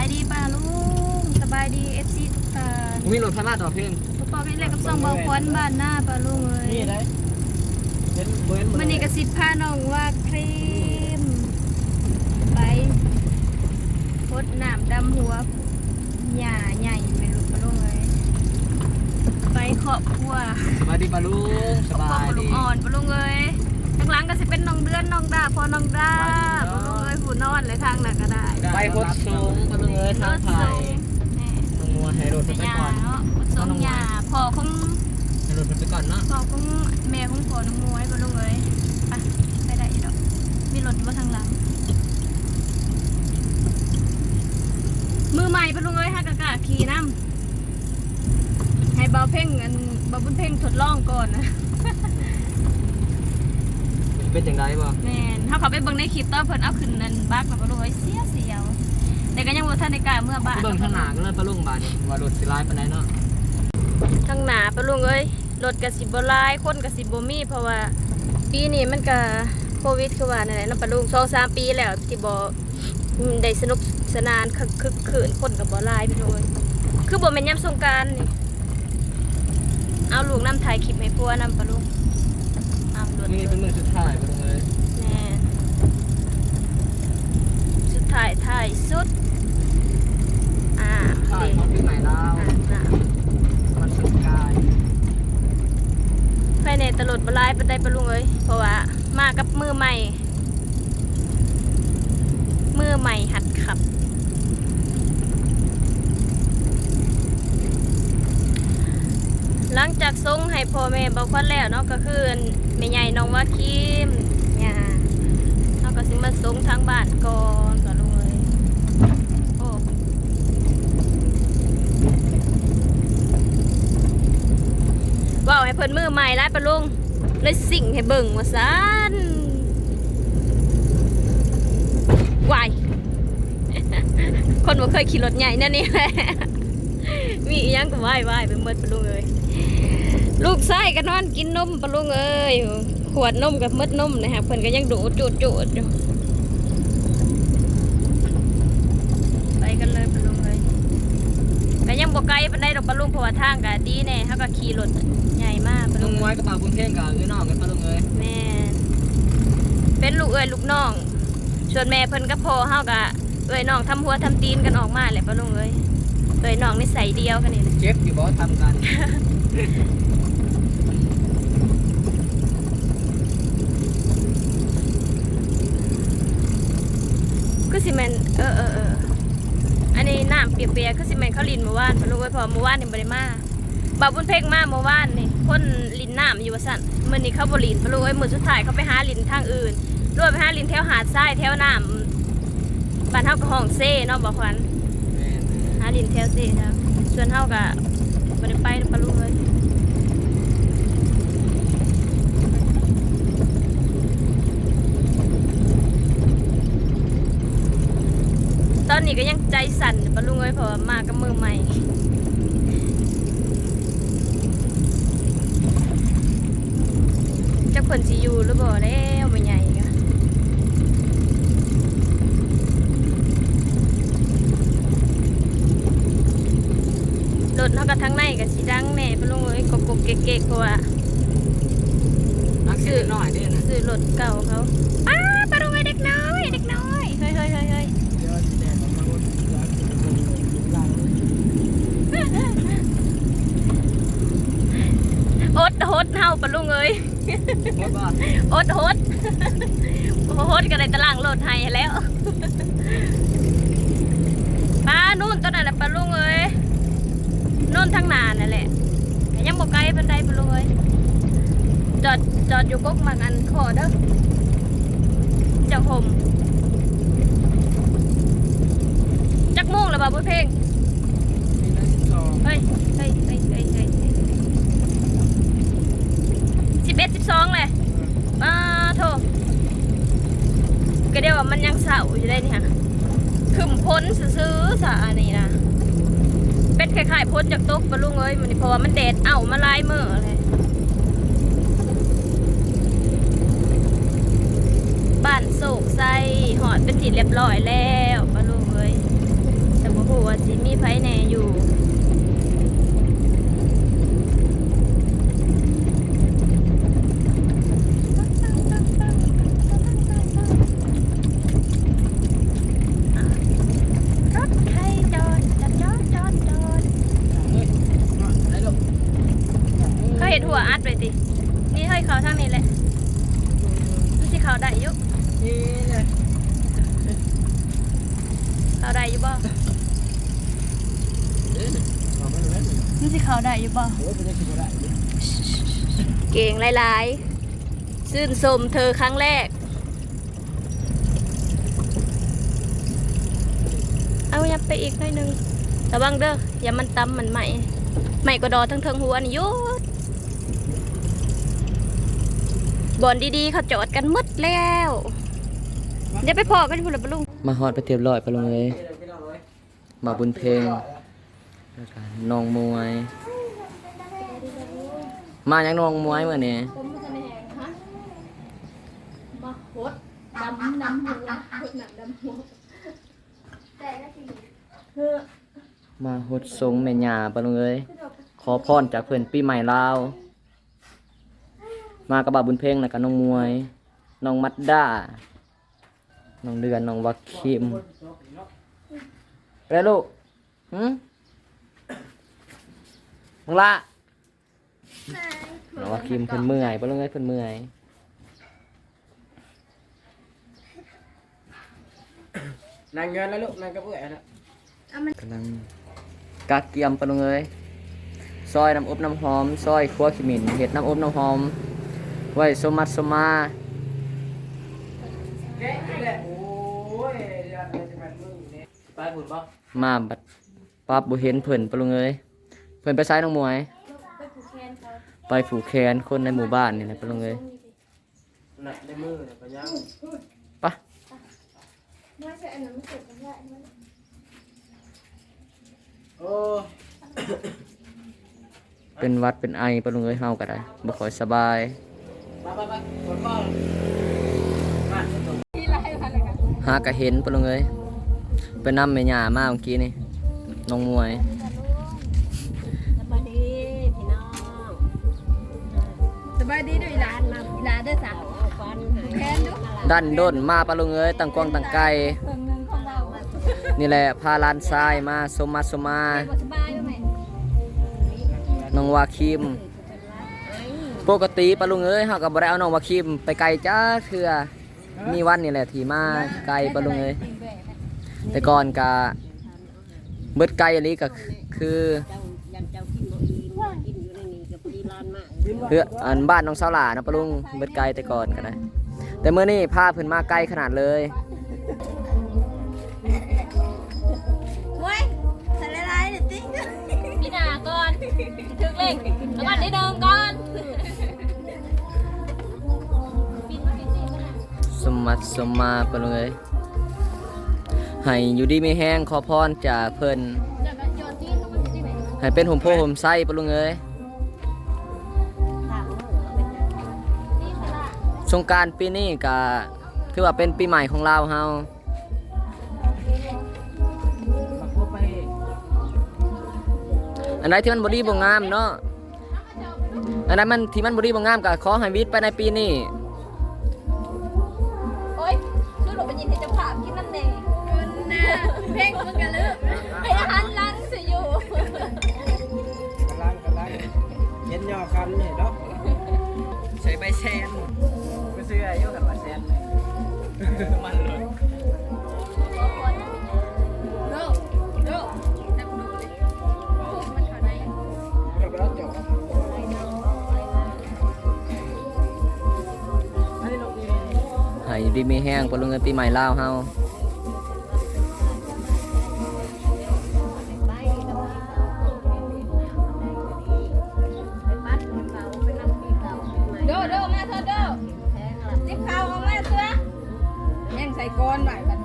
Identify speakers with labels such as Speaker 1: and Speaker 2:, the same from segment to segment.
Speaker 1: ายดีป้าลุงสบายดีเอฟซีทุกท่าน
Speaker 2: มีรถพม่าต่อเพลง
Speaker 1: ทุกปอเป็นเล็กกับซองเบาควันบ้านหน้าป้าลุงเลย
Speaker 2: นี่ได้เห็นเบิ้ล
Speaker 1: มันนี่กระสิบผ้าน้องว่าครีมไปพดน้ำดำหัวหญ้าใหญ่ไม่รู้ป้าลุงเลยไปครอบครัว
Speaker 2: สบายดีปะลุงส
Speaker 1: ครอบ
Speaker 2: บา
Speaker 1: ครัวยปลาลุ
Speaker 2: ดี
Speaker 1: งอ่อนป้าลุง เป็นน้องเดือนน้องดาพอน้องดาป้าลุงเลยผู้นอนเลยทางนั้นก็ได้
Speaker 2: ไปพดสูงปะลุงเอ้ยทางไทยต้องมัวให้รถไปก่อน
Speaker 1: เนาะสมยาพอของ
Speaker 2: ให้รถไปก่อนเนาะ
Speaker 1: พอของแม่ของพอน้องมวยบ่ลงเลยไปไปได้อีกดอกมีรถอยู่ทางหลังมือใหม่บ่ลงเลยฮะกะกะขี่น้ำให้เบาเพ่งอันเบาบุญเพ่งทดลองก่อนนะ
Speaker 2: เป็นจังไดบ่
Speaker 1: แม่นถ้าเขาไปเบิ่งในคลิปตอนเพิ่นเอาขึ้นนั่นบักแล้วบ่ลงเลยเสียเสียวแต่ก็ยังบ่ทันได้กล้าเมื่อบ้าน
Speaker 2: เบิ่งข้างหน้าก็เลยปะลุงบาดนี่ว่ารถสิร้ายปานใดเนาะ
Speaker 1: ทางหนาปะลุงเอ้ยรถกระสิบหลายคนกระสิบมีเพราะว่าปีนี้มันก็โควิดคือว่านั่นแหละเนาะปะลุงสองสามปีแล้วที่บ่ได้สนุกสนานคึกคึกคืนคนกับบ่หลายพี่น้องเอ้ยคือบ่แม่นยามสงกรารนี่เอาลูกน้ำถ่ายคลิปให้พัวนำปะลุงเอารถ
Speaker 2: นี่เป็นมือสุดท้ายปะลุงเอ้ย
Speaker 1: แน่สุดท้ายท้ายสุด อ่า
Speaker 2: ท้าย
Speaker 1: นี่
Speaker 2: ของปีใหม่ลาว
Speaker 1: อ่าน่ะ
Speaker 2: วันสงกรานต์
Speaker 1: ภายในตลอดบลายปันไดปะลุงเอ้ยเพราะว่า มากับมือใหม่ มือใหม่หัดขับ หลังจากส่งให้พ่อแม่บอกควันแล้วเนาะก็คือ แม่ใหญ่น้องว่าคิมเนี่ยเราก็สิมาส่งทางบ้านก่อนก่อนลุงเอ้ยโอ้ว้าวให้เพิ่นมือใหม่ได้ปะลุงเลยสิ่งให้เบิ่งว่าซันวายคนบ่เคยขี่รถใหญ่นั่นนี่แหละมีอีหยังก็ว่ายว่ายไปหมดปะลุงเอ้ย ลูกชายก็นอนกินนมปะลุงเอ้ยขวดนมกับมดนมนะฮะเพิ่นก็ยังดูดจูดจูดอยู่ไปกันเลยปะลุงเอ้ยก็ยังบ่ไกลปานใดดอกปะลุงเพราะว่าทางก็ดีแน่เฮาก็ขี่รถใหญ่มากปะ
Speaker 2: ลุ
Speaker 1: ลุ
Speaker 2: ง
Speaker 1: ง
Speaker 2: ไว้กระเป๋าบุญเพ่งกับเงินนอกกันปะลุงเอ้ย
Speaker 1: แม่นเป็นลูกเอ้ยลูกน้องส่วนแม่เพิ่นก็พ่อเฮาก็เอ้ยน้องทำหัวทำตีนกันออกมาแหละปะลุงเอ้ยเอ้ยน้องนิสัยเดียวกันนี่แหละ
Speaker 2: เจ็บอยู่บ่ทำกัน
Speaker 1: คือสิแมนเออเออเอออันนี้น้ำเปียกๆคือสิแมนเขาลินเมื่อวานมาลูกไว้พอเมื่อวานนี่บริมาบาบุญเพ่งมาเมื่อวานนี่คนลินน้ำอยู่ว่าสั่นมื่อนี้เขาบรินมาลูกไว้มือสุดท้ายเขาไปหาลินทางอื่นรวมไปหาลินแถวหาดทรายแถวน้ำบ้านเฮากับห้องเซ่เนาะบอกควันหาลินแถวเซ่ครับส่วนเฮากับบริไปปลาลูกเลย อนนี้ก็ยังใจสั่นปลาลุงเอ้ยเพราะว่ามากับมือใหม่จะคนสิอยู่หรือบ่แล้วไม่ใหญ่กะรถเขาก็ทั้งในกับสีดังแน่ปะลุงเอ้ยกกกเก๊กๆเพราะว่า
Speaker 2: นักเสียหน่อยเด้นะ
Speaker 1: ซื้อรถเก่าเขาป้าปะลุงเอ้ยเด็กน้อยเด็กน้อยเฮ้ยเฮ้ยเฮ้ยเฮ้ย
Speaker 2: เดี๋ยวสิแดงออกมาบนร้านกินคนอยู่หลัง
Speaker 1: อดฮดเฮาปะลุงเอ้ย
Speaker 2: หมดบ่
Speaker 1: อดฮดก็ได้ตารางโหลดให้แล้วป้านู่นต้นนั้นแหละปลาลุงเอ้ยนู่นทางหนานั่นแหละแต่ยังบอกไกลปันไดปลาลุงเอ้ยจอดจอดอยู่ก๊กมักอันขอเด้อเจ้าผมจักโม่งแล้วบ่าวบุญเพลง
Speaker 2: มีได้สิบสอง
Speaker 1: เฮ้ยเฮ้ยเฮ้ยเฮ้ย สิบเอ็ดสิบสองเลยมาโทก็เดียวว่ามันยังเสาอยู่ได้นี่ฮะขึ้นพ้นซื้อๆสาอันนี้นะเป็นคล้ายๆพ้นจากตกปะลุงเอ้ยมันนี่เพราะว่ามันแดดเอ้ามาลายมือเลยบ้านโศกไซหอดเป็นทีเรียบร้อยแล้วปะลุงเอ้ยแต่บหัว
Speaker 2: นี่ย
Speaker 1: มันสิเขาได้อยู่บ่
Speaker 2: โอ้ยเป็นได้คิดว่าได้เนี่ย
Speaker 1: เก่งหลายๆซื่นชมเธอครั้งแรก เอายับไปอีกหน่อยหนึงระวังเด้ออย่ามันตำมันใหม่ใหม่กว่าดอทั้งเทิงหัวนี่หยุดบอนดีๆเขาจอดกันหมดแล้วเดี๋ยวไปพอกันพุ่นละบลุง
Speaker 3: มาฮอดไปเทียบร้อยไปลงเลย
Speaker 2: พี่น้องเลย
Speaker 3: มาบุญเพลง แล้วก็น้องมวย มายังน้องมวยเมื่อนี้
Speaker 1: ผมจะแหงฮะมาโคตรดำน้ำหัวโคตรหนักดำหัวแต่ละทีเฮ้อ
Speaker 3: มาฮดทรงแม่ยาไปลงเลยขอพรจากเพื่อนปีใหม่ลาวมากับบาบุญเพลงแล้วก็น้องมวย น้องมัดด้า น้องเดือน น้องวักคิมไปลยลูกหืม น้องละน้องวักคิมเพิ่นเมื่อยไปลงเลยเพิ่นเมื่อย
Speaker 2: นางเงินแล้วลูกนางกระเบื้องนะ
Speaker 3: กำลังกักเกียมไปลงเลยซอยน้ำอบน้ำหอมซอยขัวขิมินเห็ดน้ำอบน้ำหอม ไว้สมัดสมา
Speaker 2: แกะนี่แหละโอ้ยเดี๋ยวเราจะมามึงเนี่ยไปบุญบ่
Speaker 3: มาบัดปั๊บบุเห็นเพิ่นไปลงเลย เพิ่นไปซ้ายน้องมวย
Speaker 1: ไปผูกแขนเขา
Speaker 3: ไปผูกแขนคนในหมู่บ้านนี่แหละไปลงเลย
Speaker 2: หนักในมือเนี่ยก็ยัง
Speaker 3: ปะ
Speaker 1: ไม่ใช่อันนั้นมันเกิดกันได้มัน
Speaker 2: โอ้
Speaker 3: เป็นหวัดเป็นไอไปลงเลยเฮาก็ได้บ่ค่อยสบาย
Speaker 2: ไปไปไปกดข้อมา
Speaker 1: ที่ไรพันเลยกัน
Speaker 3: หากะเห็นไปลงเลยไปนำแม่ย่ามาเมื่อกี้นี่น้องมวย
Speaker 1: บายดีด้วยหลานมาหลานด้วยสาวฟันแขนดู
Speaker 3: ดันด้นมาไปลุงเลยตังกวางตังไกล
Speaker 1: เพิ่งนึงของเรา
Speaker 3: นี่แหละพาหลานทรายมาสมมาสมมา
Speaker 1: บ่สบายด้วยไหม
Speaker 3: น้องวาคิม ปกติปะลุงเอ้ยเฮาก็บ่ได้เอาน้องวาคิมไปไกลจ้าเทื่อมีวันนี่แหละที่มาไกลปะลุงเอ้ยแต่ก่อนก็เบิดไกลอันนี้ก็คือ
Speaker 4: เจ้ากินบ่อีกินอยู่ในนี้กับพี่ลานมาก
Speaker 3: เพื่ออันบ้านน้องสาวหลานะปะลุงเบิดไกลแต่ก่อนก็ได้แต่มื้อนี้พาเพิ่นมาไกลขนาดเลย
Speaker 1: เว้ยใส่ลายๆเดี๋ยวติ๊งพี่นาก่อนถึกเลขแล้วก่อนที่เดิมก่อนปิดมาปิดสิมา
Speaker 3: สมมัดสมมาปะลุงเอ้ยให้อยู่ดีมีแห้งขอพรจากเพิ่น
Speaker 1: เดี๋ยวมันโยนที่เข้ามาที่ไหน
Speaker 3: ให้เป็นห่มโพห่มไส้ปะลุงเอ้ย สงกรารปีนี้ก็คือว่าเป็นปีใหม่ของเราเฮา
Speaker 2: มาพบไป
Speaker 3: อันไหนที่มันบอดี้บ่งามเนาะอันไหนมันที่มันบอดี้บ่งามก็ขอให้วิทย์ไปในปีนี้
Speaker 1: โอ๊ยดูหนูเป็นยินที่จะผ่ากินน้ำแดงน่ะเพ่งมึงกันเลยไอ้หันหลังสิอยู่
Speaker 2: กำลังกำลังเย็นย่อคำเนี่ย
Speaker 1: ดีมี
Speaker 3: แห้งปลุงเงินปีใหม่ลาวเฮา
Speaker 4: ไปกับพี่เขาไปปัดเขาไปนำพี่เขาไป
Speaker 1: โดโดมาเถอะโด
Speaker 4: แทงละ
Speaker 1: จิบข้าวเอามาเถอะยังใส่ก้อนไว้บัด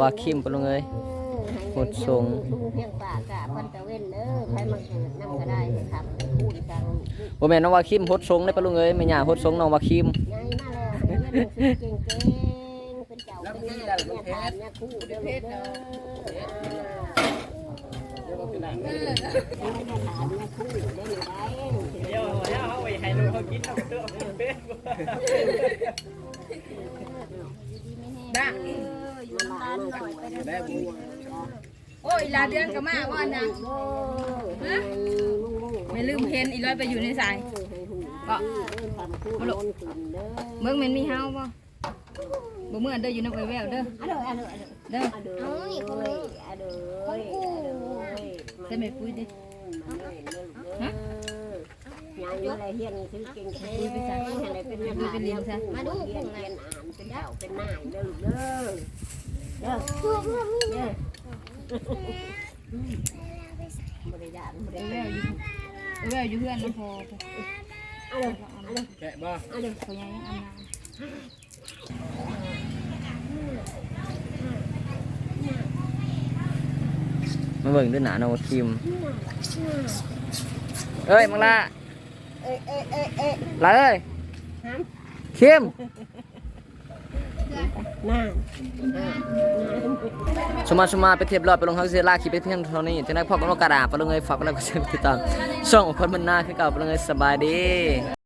Speaker 3: วาคิมปะลุงเอ้ยหดทรง
Speaker 4: ทุ่งเพียงป่ากะพันตะเว้นเด้อใครมาเกิดนำก็ได้ครับพูดจัง
Speaker 3: บ่แม่นน้องวาคิมหดทรงได้ปะลุงเอ้ยแม่ย่าหดทรงน้องวาคิม
Speaker 4: ไงมาแล้วเรียนหนังสือเก่งๆเป็นเจ้าเป็นนายเนี่ยทานเนี่ยคู่เด้อลูกเด้ออ่าเนี่ยทานเนี่ยคู่ได้อยู่ได้
Speaker 2: เดี๋ยวเดี๋ยวเอาไปให้ลูกเขากินเอาเด้อเอาเป็ดบ่
Speaker 5: ดัง โอ้ยลาเดือนก็มาว่านะไม่ลืมเพนอีร้อยไปอยู่ในสาย
Speaker 4: ก็ทำคู่โดนขึ้นเด้อ
Speaker 5: เบิ่งแม่นมีเฮาบ่บ่เมือเด้ออยู่ในไวแววเด้อ
Speaker 4: อะเด้ออะเด้อ
Speaker 5: เด้อ
Speaker 4: อะเด้ออะเด้ออะเด้ออะเด้อ
Speaker 5: ใส่ไม่ปุ้ยดิ
Speaker 4: ฮะยายมาเลยเฮียนซื้อเก่งแท้อะไรเป็นยังไงเป็นเรียนซะมาดูเรียนเรียนอ่านเป็นเจ้าเป็นนายเด้อเด้อ เด้อเด้อบริยานบริ
Speaker 5: ไวแวยา
Speaker 4: น
Speaker 5: อยู่ไวแววอยู่เพื่อนน้ำพอ
Speaker 4: อะเด้ออะเด้อ
Speaker 2: แกะบ่
Speaker 4: อะเด้อ
Speaker 5: เขายังอันนา
Speaker 3: มาเบิ่งด้วยหน้าน้องวาคิมเอ้ยมังละ
Speaker 4: เอ๊ะเอ๊ะเอ๊ะเอ๊ะ
Speaker 3: ลาเอ้ยคิม
Speaker 4: น่า
Speaker 3: สมาสมาไปเทียบรอบไปลงเฮาเซลาคิดไปเพียงเท่านี้จังได๋พอกันว่ากระดาษปลงเลยฝากกันแล้วก็เชิญติดตามช่องของคนมันหน้าคือเก่าไปลงเลยสบายดี